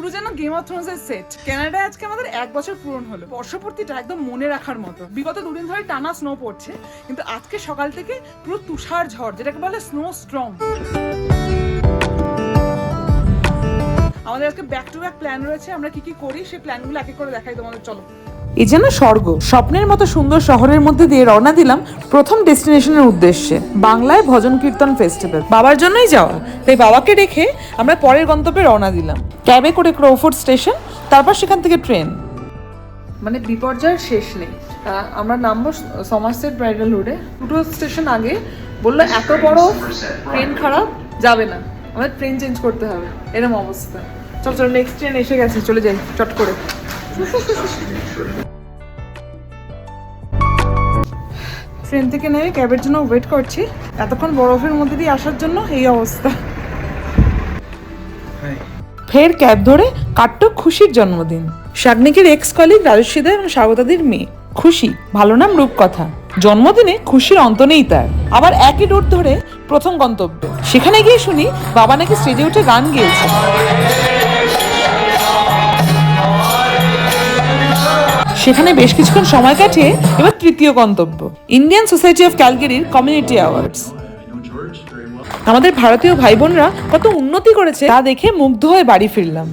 পুরো যেন game of Thrones এর সেট কানাডায় আজকে আমাদের এক বছর পূরণ হলো। বর্ষপূর্তিটা একদম মনে রাখার মতো। বিগত দুদিন ধরে টানা স্নো পড়ছে, কিন্তু আজকে সকাল থেকে পুরো তুষার ঝড়, যেটাকে বলে স্নো স্ট্রং আমাদের আজকে ব্যাক টু ব্যাক প্ল্যান রয়েছে, আমরা কি কি করি, সেই প্ল্যানগুলো এক এক করে দেখাই তোমাদের। চলো। এ যেন স্বর্গ। স্বপ্নের মতো সুন্দর শহরের মধ্যে দিয়ে রওনা দিলাম প্রথম ডেস্টিনেশনের উদ্দেশ্যে, বাংলায় ভজন কীর্তন ফেস্টিভ্যাল। বাবার জন্যই যাওয়া, তাই বাবাকে রেখে আমরা পরের গন্তব্যে রওনা দিলাম। ক্যাবে করে ক্রোফোর্ড স্টেশন, তারপর সেখান থেকে ট্রেন। মানে বিপর্যয়ের শেষ নেই। আমরা নামবো সমারসেট ব্রাইডাল রোডে। দুটো স্টেশন আগে বলল, এত বড় ট্রেন খারাপ, যাবে না। আমাদের ট্রেন চেঞ্জ করতে হবে। এরকম অবস্থা। চল চল নেক্সট ট্রেন এসে গেছে, চলে যাই, চট করে। ট্রেন থেকে নেমে ক্যাবের জন্য ওয়েট করছি। এতক্ষণ বরফের মধ্যে দিয়ে আসার জন্য এই অবস্থা। ফের ক্যাব ধরে কাট্ট খুশির জন্মদিন। শাগনিকের এক্স কলিগ রাজস্বীদা এবং স্বাগতাদির মেয়ে। খুশি, ভালো নাম রূপকথা। জন্মদিনে খুশির অন্ত নেই তার। আবার একই রুট ধরে প্রথম গন্তব্যে। সেখানে গিয়ে শুনি বাবা নাকি স্টেজে উঠে গান গেয়েছে সেখানে বেশ কিছুক্ষণ সময় কাটিয়ে এবার তৃতীয় গন্তব্য ইন্ডিয়ান সোসাইটি অফ ক্যালগেরির কমিউনিটি অ্যাওয়ার্ডস আমাদের ভারতীয় ভাই বোনরা কত উন্নতি করেছে তা দেখে মুগ্ধ হয়ে বাড়ি ফিরলাম।